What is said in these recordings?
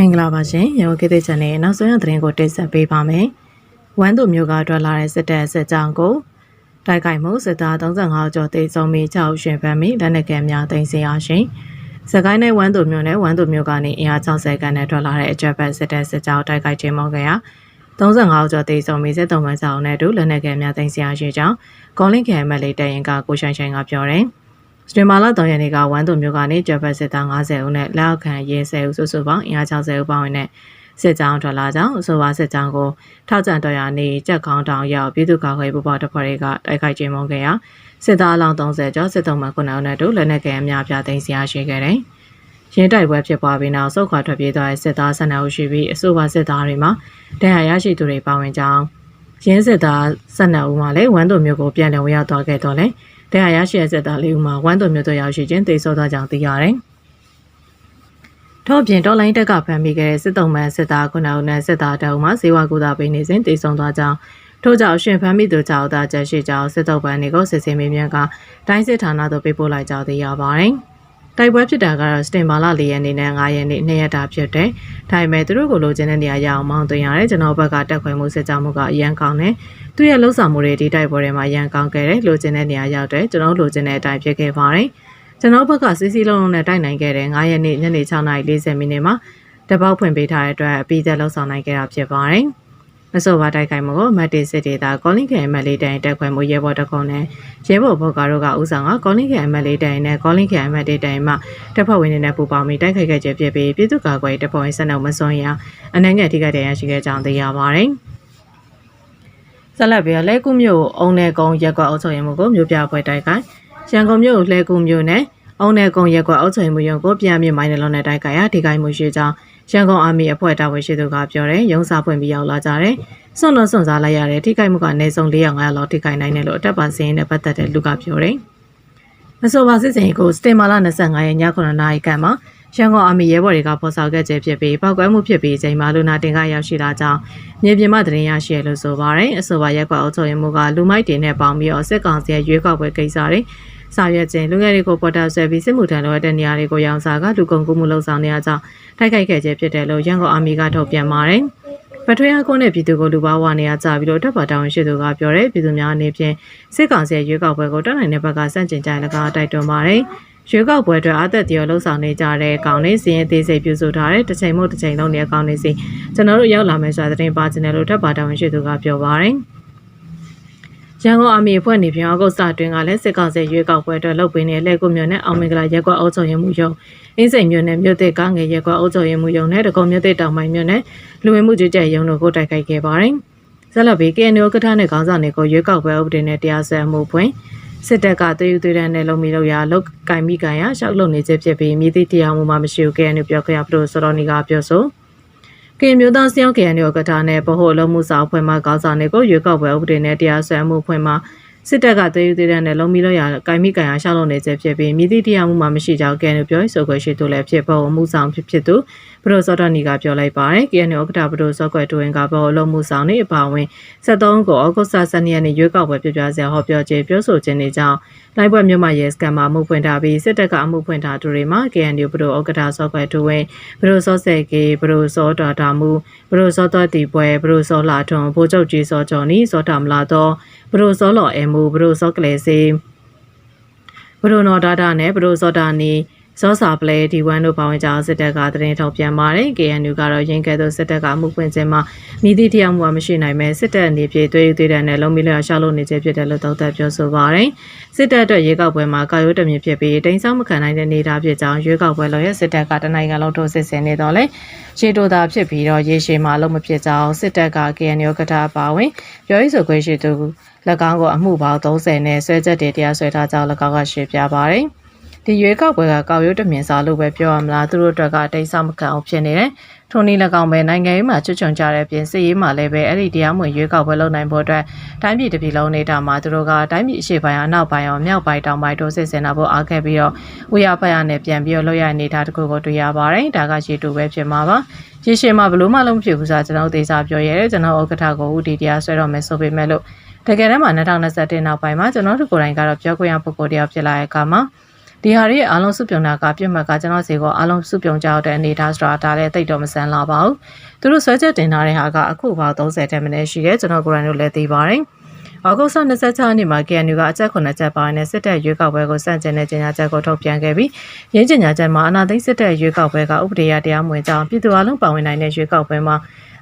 မင်္ဂလာပါရှင်ရေဝကိတဲ့ channel ရဲ့နောက်ဆုံးရသတင်းကိုတင်ဆက်ပေးပါမယ်။ဝမ်းသူမျိုးကထွက်လာတဲ့စစ်တပ်စစ်ကြောင်းကိုတိုက်ခိုက်မှုစစ်သား35ကျော်တေဆုံးပြီးကြောက်ရှင်ပန်းပြီးလက်နက်ကဲများတင်စီရရှင်။စကိုင်းနယ်ဝမ်းသူမျိုးနဲ့ဝမ်းသူမျိုးကနေအင်အား60ခန်းနဲ့ထွက်လာတဲ့အကြက်ပတ်စစ်တပ်စစ်ကြောင်းတိုက်ခိုက်ခြင်းမောခဲ့ရာ35ကျော်တေဆုံးပြီးစစ်တုံးမဆောင်နဲ့အတူလက်နက်ကဲများတင်စီရရှင်ကြောင်းကောလင်းခဲမက်လေးတရင်ကကိုရှိုင်ရှိုင်ကပြောတယ်။ စတင်မာလာ3ရက်နေ့ကဝမ်းသူမျိုးကနေဂျပန်စစ်သား90ဦးနဲ့လက်အောက်ခံရဲ10ဦးစုစုပေါင်းအင်အား60ဦးပေါင်းဝင်တဲ့စစ်ကြောင်းထွက်လာကြောင်းအဆိုပါစစ်ကြောင်းကိုထောက်ကြံတော်ရနေကြက်ခေါင်းတောင်ရောက်ပြည်သူ့ကာကွယ်ပူပေါတပ်ဖွဲ့တွေကတိုက်ခိုက်ခြင်းမုန်းခဲ့ရာစစ်သားအလောင်း30ကျော်စစ်တုံးမှ9ဦးနဲ့တို့လက်နက်ကအများပြသိမ်းဆရာရှိခဲ့တယ်။ရင်းတိုက်ပွဲဖြစ်ပွားပြီးနောက်စုခွာထွက်ပြေးသွားတဲ့စစ်သား12ဦးရှိပြီးအဆိုပါစစ်သားတွေမှာဒဏ်ရာရရှိသူတွေပါဝင်ကြောင်းရင်းစစ်သား12ဦးမှလည်းဝမ်းသူမျိုးကိုပြန်လည်ဝင်ရောက်သွားခဲ့တော့လေ။ တရားရရှိတဲ့စစ်သားလေးဦးမှာဝမ်းတော်မျိုးတို့ရောက်ရှိခြင်းသိဆိုသွားကြောင်းသိရတယ်။ထို့ပြင်တော်လိုင်းတက်ကဖမ်းမိခဲ့တဲ့စစ်တုံးမှန်စစ်သားခုနဦးနဲ့စစ်သားတအုပ်မှဇေဝကုသပေးနေစဉ်သိဆုံးသွားကြောင်းထို့ကြောင့်ရှင်ဖမ်းမိသူကြောက်သားချက်ရှိကြောင်းစစ်တုံးပန်းတွေကိုစစ်ဆေးမေးမြန်းကတိုင်းစစ်ဌာနသို့ပေးပို့လိုက်ကြောင်းသိရပါတယ်။ တိုက်ပွဲဖြစ်တာကတော့စတင်မာလာ၄ရက်နေ့နဲ့၅ရက်နေ့နှစ်ရက်တာဖြစ်တယ်။ဒါပေမဲ့သူတို့ကိုလိုချင်တဲ့နေရာရအောင်မောင်းသွင်းရတယ်ကျွန်တော်ဘက်ကတက်ခွဲမှုစစ်ကြောမှုကအရန်ကောင်းတယ်။သူရဲ့လှုပ်ဆောင်မှုတွေဒီတိုက်ပွဲတွေမှာရန်ကောင်းခဲ့တယ်လိုချင်တဲ့နေရာရောက်တယ်ကျွန်တော်လိုချင်တဲ့အတိုင်းဖြစ်ခဲ့ပါတယ်။ကျွန်တော်ဘက်ကစီစီလုံးလုံးနဲ့တိုက်နိုင်ခဲ့တယ်9ရက်နေ့ညနေ6:40မိနစ်မှာတပောက်ဖွင့်ပေးထားတဲ့အတွက်အပြီးသက်လှုပ်ဆောင်နိုင်ခဲ့တာဖြစ်ပါတယ်။ မဆိုပါတိုက်ခိုက်မှုကိုမတ်တီစစ်ဒေတာကောလင်းကန်အမတ်လေးတိုင်တက်ခွဲမှုရဲဘော်တကုံနဲ့ရဲဘော်ဘော့ကာတို့ကဥဆောင်ကကောလင်းကန်အမတ်လေးတိုင်နဲ့ကောလင်းကန်အမတ်လေးတိုင်မှတပ်ဖွဲ့ဝင်တွေနဲ့ပူးပေါင်းပြီးတိုက်ခိုက်ခဲ့ကြဖြစ်ပြီးပြည်သူ့ကာကွယ်တပ်ဖွဲ့ဝင်ဆက်နှုတ်မစွန်ရအနှံ့ငယ်ထိခိုက်တဲ့ရရှိခဲ့ကြောင်းသိရပါတယ်။ဆက်လက်ပြီးလဲကူမြို့အုံနယ်ကုန်းရက်ကွက်အုပ်ချုပ်ရေးမှုကိုမြို့ပြပွဲတိုက်ခိုက်ရန်ကုန်မြို့လဲကူမြို့နယ်အုံနယ်ကုန်းရက်ကွက်အုပ်ချုပ်ရေးမှုရုံးကိုပြန်မြင့်မိုင်းနှလုံးနဲ့တိုက်ခိုက်ရာထိခိုက်မှုရှိကြောင်း ရန်ကုန်အာမီအဖွဲ့တာဝန်ရှိသူကပြောတယ်ရုံးစာဖွင့်ပြီးရောက်လာကြတယ်စွန့်လွတ်စွန့်စားလိုက်ရတယ်ထိခိုက်မှုကအနည်းဆုံး400 500လောက်ထိခိုက်နိုင်တယ်လို့အတက်ပါစင်းနဲ့ပတ်သက်တဲ့လူကပြောတယ်မဆိုပါစစ်စင်ကိုစတင်မာလာ25ရက်ည9နာရီခန့်မှာရန်ကုန်အာမီရဲဘော်တွေကပေါ်ဆောင်ခဲ့ခြင်းဖြစ်ပြီးပောက်ကွဲမှုဖြစ်ပြီးချိန်မှာလူနာတင်ကရောက်ရှိလာကြောင်းမြေပြင်မှသတင်းရရှိရလို့ဆိုပါတယ်အဆိုပါရက်ကွက်အုပ်ချုပ်ရေးမှူးကလူမိုက်တင်နဲ့ပေါင်းပြီးတော့စစ်ကောင်စီရဲ့ရွေးကောက်ပွဲကိစ္စတွေ ဆောင်ရွက်ခြင်းလူငယ်တွေကိုပေါ်တာဆွဲပြီးစစ်မှုထမ်းလိုအပ်တဲ့နေရာတွေကိုရောင်းစားကလူကုန်ကူးမှုလှုံ့ဆော်နေရကြောင်းတိုက်ခိုက်ခဲ့ခြင်းဖြစ်တယ်လို့ရန်ကုန်အာမီကထုတ်ပြန်ပါတယ်။ပထွေးအကုန်းနဲ့ပြည်သူကိုလူပါဝါနေရကြပြီးတော့တပ်ပါတောင်းရှိသူကပြောတဲ့ပြည်သူများအနေဖြင့်စစ်ကောင်စီရဲ့ရွေးကောက်ပွဲကိုတက်နိုင်တဲ့ဘက်ကစန့်ကျင်ကြရလကားတိုက်တွန်းပါတယ်။ရွေးကောက်ပွဲအတွက်အသက်တရလှုပ်ဆောင်နေကြတဲ့ကောင်လေးစီရင်သေးစိတ်ပြုစုထားတဲ့တစ်ချိန်မို့တစ်ချိန်လုံးနေအကောင်လေးစီကျွန်တော်တို့ရောက်လာမယ်ဆိုတာသတင်းပါချင်တယ်လို့တပ်ပါတောင်းရှိသူကပြောပါတယ်။ ရန်ကုန်အမီအဖွဲ့နေပြန်အောက်ဂုတ်စတွင်ကလည်းစစ်ကောင်စီရွေးကောက်ပွဲအတွက်လုပ်ပေးနေတဲ့လက်ကုမြို့နယ်အောင်မင်္ဂလာရက်ကွက်အုပ်ချုပ်ရေးမှုရုံးအင်းစိန်မြို့နယ်မြို့သစ်ကငယ်ရက်ကွက်အုပ်ချုပ်ရေးမှုရုံးနဲ့တကုံမြို့သစ်တောင်ပိုင်းမြို့နယ်လူဝင်မှုကြီးကြပ်ရုံးတို့ကိုတိုက်ခိုက်ခဲ့ပါတယ်။ဆက်လက်ပြီး KNO ကထနဲ့ခေါင်းဆောင်တွေကိုရွေးကောက်ပွဲဥပဒေနဲ့တရားစွဲမှုဖွင့်စစ်တပ်ကသွေးယူသွေးတန်းနဲ့လုံမီလို့ရလောက်ကင်မိကန်ရရှောက်လုံနေခြင်းဖြစ်ပြီးမြည်သည့်တရားမှုမှမရှိဘူး KNO ပြောခွင့်ရပရိုစောတော်နီကပြောဆို။ ကင်မျိုးသားစယောင်း KNU ကထာနဲ့ဗဟိုအလုံးမှုစာအဖွဲ့မှကောင်းဆောင်တွေကိုရွေးကောက်ပွဲဥပဒေနဲ့တရားစွဲမှုအဖွဲ့မှ စစ်တပ်ကသွေးယူသေးတဲ့နဲ့လုံမီလို့ရကိုင်မိကန်အားရှောက်လုပ်နေခြင်းဖြစ်ပြီးမြည်သည့်တရားမှုမှမရှိကြောင်းကဲနုပြောဆိုခွင့်ရှိသူလည်းဖြစ်ဖို့မှုဆောင်ဖြစ်ဖြစ်သူဘရိုစောဒနီကပြောလိုက်ပါတယ်။ KNU ဥက္ကဋ္ဌဘရိုစောကွယ်တူဝင်ကဘောလုံးမှုဆောင်နေအပါဝင်73ကိုဩဂုတ်လ12ရက်နေ့ရွေးကောက်ပွဲပြပြစရာဟောပြောခြင်းပြောဆိုခြင်းတွေကြောင့်လိုက်ပွဲမြို့မှာရဲစကန်မှာမှုဖွင့်ထားပြီးစစ်တပ်ကအမှုဖွင့်ထားသူတွေမှာ KNU ဘရိုဥက္ကဋ္ဌစောကွယ်တူဝင်ဘရိုစောဆယ်ကေဘရိုစောတော်တာမှုဘရိုစောတော်တီပွဲဘရိုစောလာထွန်ဘိုးချုပ်ကြီးစောကျော်နီစောတာမလာတော့ဘရိုစောလော်အမှုဘရိုစောကလေးစေဘရိုနော်ဒါတာနဲ့ဘရိုစောတာနီ စောစာပလဲဒီ1တို့ပါဝင်ကြအောင်စစ်တပ်ကသတင်းထုတ်ပြန်ပါတယ်။ KNU ကတော့ရင်းကဲသောစစ်တပ်ကမှုပွင့်ခြင်းမှာမိသည့်တရားမှုမရှိနိုင်မဲ့စစ်တပ်အနေဖြင့်သွေးသွေးတန်းနဲ့လုံးမီလျော်ရှောက်လို့နေခြင်းဖြစ်တယ်လို့သုံးသပ်ပြောဆိုပါတယ်။စစ်တပ်အတွက်ရေကောက်ပွဲမှာကာယိုးတမြင့်ဖြစ်ပြီးတိမ်ဆောင်မခံနိုင်တဲ့နေသားဖြစ်ကြောင်းရွေးကောက်ပွဲလို့ရစစ်တပ်ကတနိုင်ငံလုံးထိုးစစ်ဆင်နေတော့လေရှေ့တိုသာဖြစ်ပြီးတော့ရေရှည်မှာလုံးမဖြစ်ကြောင်းစစ်တပ်က KNU ကတာပါဝင်ပြောရေးဆိုခွင့်ရှိသူ၎င်းကိုအမှုပေါင်း30နဲ့ဆွဲချက်တွေတရားစွဲထားကြောင်း၎င်းကရှင်းပြပါတယ်။ ဒီရွေးကောက်ပွဲကကောက်ရုပ်တမင်စာလို့ပဲပြောရမလားသူတို့အတွက်ကတိတ်ဆောက်မခံအောင်ဖြစ်နေတယ်။ထိုနည်း၎င်းပဲနိုင်ငံရေးမှာချွတ်ချွန်ကြတဲ့ပြင်စစ်ရေးမှာလည်းပဲအဲ့ဒီတရားမဝင်ရွေးကောက်ပွဲလုပ်နိုင်ဖို့အတွက်တိုင်းပြည်တစ်ပြည်လုံးနေတာမှာသူတို့ကတိုင်းပြည်အရှေ့ပိုင်းအနောက်ပိုင်းရောမြောက်ပိုင်းတောင်ပိုင်းတို့စစ်စင်တာဖို့အားခဲ့ပြီးတော့ဝေယဖက်ရနဲ့ပြန်ပြီးတော့လုပ်ရနေတာတခုကိုတွေ့ရပါတယ်။ဒါကရှေ့တူပဲဖြစ်မှာပါ။ရေရှည်မှာဘလို့မှလုံးမဖြစ်ဘူးဆိုတော့ကျွန်တော်ဒေသပြောရဲတယ်ကျွန်တော်ဥက္ကဋ္ဌကိုဦးတီတရားဆွဲတော့မယ်ဆိုပေမဲ့လို့တကယ်တမ်းမှာ2021နောက်ပိုင်းမှာကျွန်တော်တို့ကိုယ်တိုင်ကတော့ပြောခွင့်ရပုဂ္ဂိုလ်တယောက်ဖြစ်လာတဲ့အခါမှာ ဒီဟာတွေအားလုံးစုပြုံတာကပြတ်မှတ်ကကျွန်တော်စီကိုအားလုံးစုပြုံကြတဲ့အနေထားဆိုတာဒါလည်းတိတ်တော့မဆန်းလာပါဘူးသူတို့ဆွဲချက်တင်ထားတဲ့ဟာကအခုပေါင်း30တက်မနေရှိတယ်ကျွန်တော်ကိုယ်တိုင်တို့လည်းသိပါတယ်ဩဂုတ်လ26ရက်နေ့မှာ KNU ကအချက်9ချက်ပါတဲ့စစ်တပ်ရွေးကောက်ပွဲကိုစန့်ကျင်တဲ့ကြေညာချက်ကိုထုတ်ပြန်ခဲ့ပြီးရင်းကြေညာချက်မှာအနာသိစစ်တပ်ရွေးကောက်ပွဲကဥပဒေအရတရားမဝင်ကြောင်းပြည်သူအလုံးပါဝင်နိုင်တဲ့ရွေးကောက်ပွဲမှာ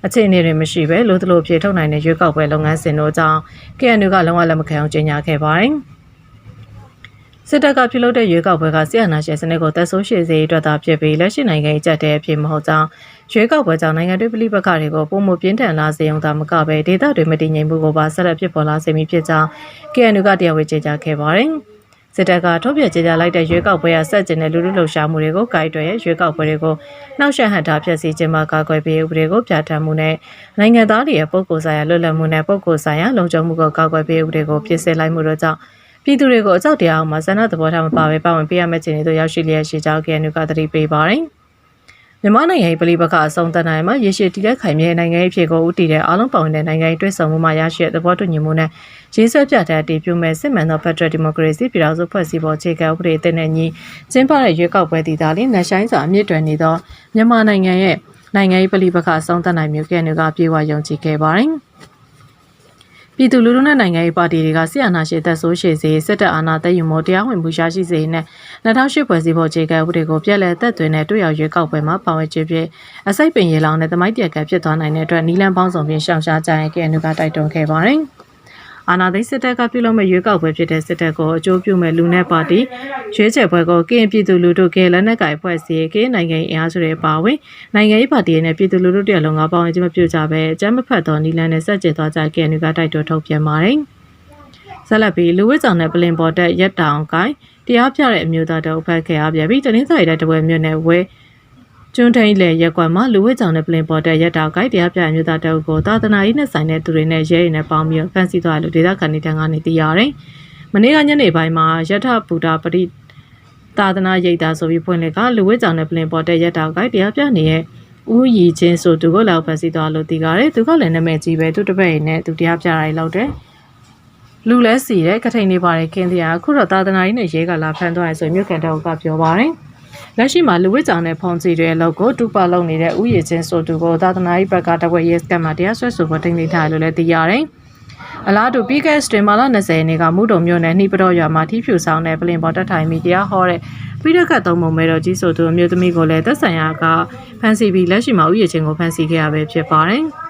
အခြေအနေတွေမရှိဘဲလို့တလို့ပြေထုတ်နိုင်တဲ့ရွေးကောက်ပွဲလုပ်ငန်းစဉ်တို့ကြောင့် KNU ကလုံးဝလက်မခံအောင်ကြေညာခဲ့ပါတယ် စစ်တပ်ကပြုလုပ်တဲ့ရွေးကောက်ပွဲကဆီယနာရှင်စနစ်ကိုတက်ဆိုးရှည်စေအတွက်သာဖြစ်ပြီးလက်ရှိနိုင်ငံရေးကြက်တဲ့အဖြစ်မဟုတ်ကြောင်းရွေးကောက်ပွဲကြောင့်နိုင်ငံတွေးပြည်ပခါတွေကိုပုံမပြင်းထန်လာစေအောင်သာမကပဲဒေသတွေမတည်ငြိမ်မှုကိုပါဆက်လက်ဖြစ်ပေါ်လာစေမည်ဖြစ်ကြောင်း KNU ကတရားဝင်ကြေညာခဲ့ပါတယ်။စစ်တပ်ကထုတ်ပြန်ကြေညာလိုက်တဲ့ရွေးကောက်ပွဲရဆက်ကျင်တဲ့လူလူလှုပ်ရှားမှုတွေကိုဂိုက်တွေရဲ့ရွေးကောက်ပွဲတွေကိုနှောက်ယှက်ဟန်တာဖြစ်စေခြင်းမှာကာကွယ်ပေးဥပဒေကိုပြဋ္ဌာန်းမှုနဲ့နိုင်ငံသားတွေရဲ့ပုဂ္ဂိုလ်ဆိုင်ရာလွတ်လပ်မှုနဲ့ပုဂ္ဂိုလ်ဆိုင်ရာလုံခြုံမှုကိုကာကွယ်ပေးဥပဒေကိုပြင်ဆင်လိုက်မှုတို့ကြောင့် ပြည်သူတွေကိုအကြောက်တရားအောင်မှာဇဏသဘောထားမပါဘဲပါဝင်ပေးရမယ့်ခြေအနေတို့ရောက်ရှိလျက်ရှိကြောင်း KNU ကသတိပေးပါတယ်။မြန်မာနိုင်ငံရေးပြည်ပခါအဆုံးသတ်နိုင်မှာရရှိတည်တဲ့ခိုင်မြဲနိုင်ငံရေးဖြစ်ကိုဦးတည်တဲ့အားလုံးပါဝင်တဲ့နိုင်ငံရေးတွဲဆောင်မှုမှာရရှိတဲ့သဘောတူညီမှုနဲ့ရေးဆွဲပြတဲ့တည်ပြုမဲ့စစ်မှန်သော Federal Democracy ပြည်ထောင်စုဖွဲ့စည်းပုံအခြေခံဥပဒေတဲ့နဲ့ညီကျင်းပတဲ့ရွေးကောက်ပွဲတည်တာလေးနှဆိုင်စွာအမြင့်တွယ်နေသောမြန်မာနိုင်ငံရဲ့နိုင်ငံရေးပြည်ပခါအဆုံးသတ်နိုင်မျိုး KNU ကပြေဝယုံကြည်ခဲ့ပါတယ်။ ပြည်သူလူထုနဲ့နိုင်ငံရေးပါတီတွေကဆီယနာရှိသက်ဆိုးရှိစေစစ်တပ်အာဏာသိမ်းယူမှုတရားဝင်မှုရရှိစေနဲ့2008ဖွဲ့စည်းပုံခြေကဥပဒေကိုပြက်လက်သက်သွင်းတဲ့တွေ့ရောက်ရွေးကောက်ပွဲမှာပါဝင်ခြင်းဖြင့်အစိတ်ပင်ရေလောင်နဲ့သမိုင်းတက်ကဖြစ်သွားနိုင်တဲ့အတွက်နီလန်ပေါင်းစုံဖြင့်ရှောင်ရှားကြရင် KNU ကတိုက်တွန်းခဲ့ပါတယ်။ အာနာသိစစ်တပ်ကပြုလုပ်မဲ့ရွေးကောက်ပွဲဖြစ်တဲ့စစ်တပ်ကိုအကျိုးပြုမဲ့လူနဲ့ပါတီရွေးချယ်ပွဲကိုကရင်ပြည်သူလူထုကလက်နက်ကင်ဖွဲ့စည်းကနိုင်ငံရေးအင်အားစုတွေပါဝင်နိုင်ငံရေးပါတီနဲ့ပြည်သူလူထုတရလုံးကပါဝင်ခြင်းမပြုကြဘဲအကြမ်းမဖက်သောနီလန်နဲ့ဆက်ကျင်သွားကြ KNU ကတိုက်တွန်းထုတ်ပြန်ပါတယ်။ဆက်လက်ပြီးလူဝစ်ဆောင်တဲ့ပလင်ပေါ်တက်ရက်တောင်ကိုင်းတရားပြတဲ့အမျိုးသားတို့ဖက်ခဲ့ရပြပြီးတနင်္သာရီတိုင်းတပွဲမြို့နယ်ဝဲ ကျွန်းထိန်လေရက်ကွက်မှာလူဝစ်ကြောင်တဲ့ပလင်ပေါ်တဲ့ရက်တောက်ကိုက်တရားပြအမျိုးသားတအုပ်ကိုသာသနာရေးနဲ့ဆိုင်တဲ့သူတွေနဲ့ရဲရည်နဲ့ပေါင်းပြီးဖမ်းဆီးသွားတယ်လို့ဒေသခံတွေတန်းကနေသိရတယ်။မနေ့ကညနေပိုင်းမှာရထပူတာပရိသာသနာရိပ်သာဆိုပြီးဖွင့်လက်ကလူဝစ်ကြောင်တဲ့ပလင်ပေါ်တဲ့ရက်တောက်ကိုက်တရားပြနေရဲ့ဦးရီချင်းဆိုသူကိုလောက်ဖမ်းဆီးသွားလို့သိကြတယ်။သူကလည်းနာမည်ကြီးပဲသူတပည့်ရည်နဲ့သူတရားပြတာလောက်တယ်။လူလဲစီတဲ့ကထိန်နေပါတယ်ခင်းတရားအခုတော့သာသနာရေးနဲ့ရဲကလာဖမ်းသွားရဆိုမြို့ကန်တောက်ကပြောပါတယ်။ လက်ရှိမှာလူဝစ်ကြောင်နဲ့ဖုန်စီတွေအလုပ်ကိုတူပါလုပ်နေတဲ့ဥယျာဉ်ချင်းဆိုသူကိုသာသနာ့ဘက်ကတဝက်ရဲစကတ်မှာတရားစွဲဆိုဖို့တင်နေထားတယ်လို့လည်းသိရတယ်။အလားတူပြီးခဲ့စတင်မာလာ20ရက်နေ့ကမူတုံမြို့နယ်နှိပတော်ရွာမှာထိဖြူဆောင်တဲ့ပလင်ပေါ်တက်ထိုင်ပြီးတရားဟောတဲ့ပြီးတော့ကသုံးပုံမဲတော်ကြီးဆိုသူအမျိုးသမီးကိုလည်းသက်ဆိုင်ရာကဖမ်းဆီးပြီးလက်ရှိမှာဥယျာဉ်ချင်းကိုဖမ်းဆီးခဲ့ရပဲဖြစ်ပါတယ်။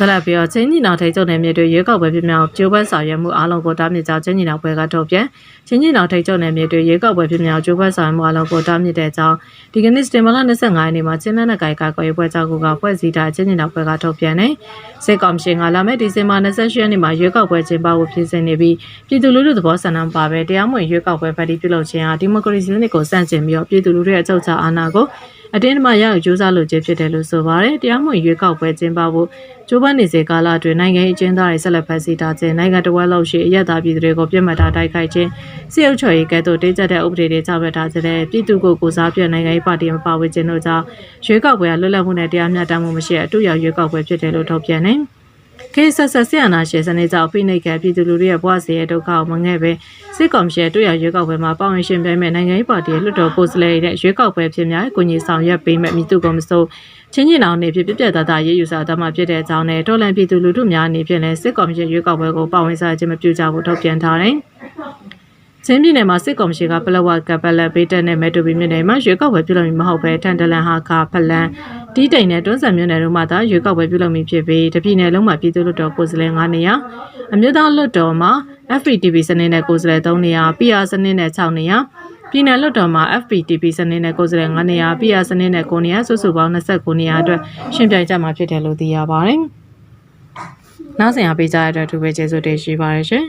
ဆက်လက်ပြီးတော့ချင်းညီနောင်ထိတ်ကျုံနယ်မြေတွေရွေးကောက်ပွဲပြမြောက်ကျိုးပန်းဆောင်ရွက်မှုအားလုံးကိုတားမြစ်ကြောင်းချင်းညီနောင်ပွဲကထုတ်ပြန်ချင်းညီနောင်ထိတ်ကျုံနယ်မြေတွေရွေးကောက်ပွဲပြမြောက်ကျိုးပန်းဆောင်ရွက်မှုအားလုံးကိုတားမြစ်တဲ့ကြောင်းဒီကနေ့စတင်မလာ25ရက်နေ့မှာချင်းလက်နက်ကိုင်ကာကွယ်ပွဲကြောက်ကဖွဲ့စည်းတာချင်းညီနောင်ပွဲကထုတ်ပြန်တယ်စစ်ကော်မရှင်ကလာမယ့်ဒီဇင်ဘာ28ရက်နေ့မှာရွေးကောက်ပွဲကျင်းပဖို့ပြင်ဆင်နေပြီးပြည်သူလူထုသဘောဆန္ဒပါပဲတရားမဝင်ရွေးကောက်ပွဲဖက်တီပြုလုပ်ခြင်းဟာဒီမိုကရေစီစနစ်ကိုစန့်ကျင်ပြီးတော့ပြည်သူလူထုရဲ့အချုပ်အခြာအာဏာကိုအတင်းအဓမ္မရအောင်ကြိုးစားလိုခြင်းဖြစ်တယ်လို့ဆိုပါတယ်တရားမဝင်ရွေးကောက်ပွဲကျင်းပဖို့ကျိုးပန်းနေစေကာလအတွင်းနိုင်ငံရေးအကျဉ်းသားတွေဆက်လက်ဖမ်းဆီးထားခြင်းနိုင်ငံတော်လောက်ရှိအရက်သားပြည်သူတွေကိုပြစ်မှတ်ထားတိုက်ခိုက်ခြင်းစစ်အုပ်ချုပ်ရေးကဲ့သို့တင်းကျပ်တဲ့ဥပဒေတွေချမှတ်ထားခြင်းနဲ့ပြည်သူကိုကိုစားပြနိုင်ငံရေးပါတီမပါဝင်ခြင်းတို့ကြောင့်ရွေးကောက်ပွဲကလွတ်လပ်မှုနဲ့တရားမျှတမှုမရှိအတူရောက်ရွေးကောက်ပွဲဖြစ်တယ်လို့ထုတ်ပြန်နေတယ်ခေတ်ဆက်ဆက်ဆရာနာရှင်စနေကြောင့်ဖိနှိပ်ခဲ့ပြည်သူလူထုရဲ့ဘဝစီရဲ့ဒုက္ခကိုမငဲ့ပဲစစ်ကောင်စီရဲ့တွေ့ရရွေးကောက်ပွဲမှာပါဝင်ရှင်ပြိုင်မဲ့နိုင်ငံရေးပါတီရဲ့လွှတ်တော်ကိုယ်စားလှယ်တွေနဲ့ရွေးကောက်ပွဲဖြစ်များကိုကြီးဆောင်ရွက်ပေးမဲ့မိသူကမစိုး ချင်းချင်းအောင်နေဖြစ်ပြပြတသားရေးယူဆတမှဖြစ်တဲ့အကြောင်းနဲ့တော်လန်ပြည်သူလူထုများအနေဖြင့်လည်းစစ်ကောင်စီရွေးကောက်ပွဲကိုပါဝင်စားခြင်းမပြုကြဘူးထုတ်ပြန်ထားတယ်ချင်းပြည်နယ်မှာစစ်ကောင်စီကပလဝတ်ကပလက်ပေးတဲ့နဲ့မဲတူဘီမြို့နယ်မှာရွေးကောက်ပွဲပြုလုပ်မည်မဟုတ်ဘဲထန်တလန်ဟာကဖလန်တီးတိန်နဲ့တွန်းဆန်မြို့နယ်တို့မှာသာရွေးကောက်ပွဲပြုလုပ်မည်ဖြစ်ပြီးတပြည်နယ်လုံးမှာပြည်သူ့လွှတ်တော်ကိုယ်စားလှယ်9နေရာအမျိုးသားလွှတ်တော်မှာ FPTV စနစ်နဲ့ကိုယ်စားလှယ်3နေရာ PR စနစ်နဲ့6နေရာ ပြည်နယ်လွှတ်တော်မှာ FPTP စနစ်နဲ့ကိုယ်စားလှယ်9နေရာ PR စနစ်နဲ့9နေရာစုစုပေါင်း29နေရာအတွက်ရှင်းပြကြမှာဖြစ်တယ်လို့သိရပါတယ်။နောက်ဆင်အားပေးကြတဲ့အတွက်သူပဲကျေးဇူးတင်ရှိပါတယ်ရှင်။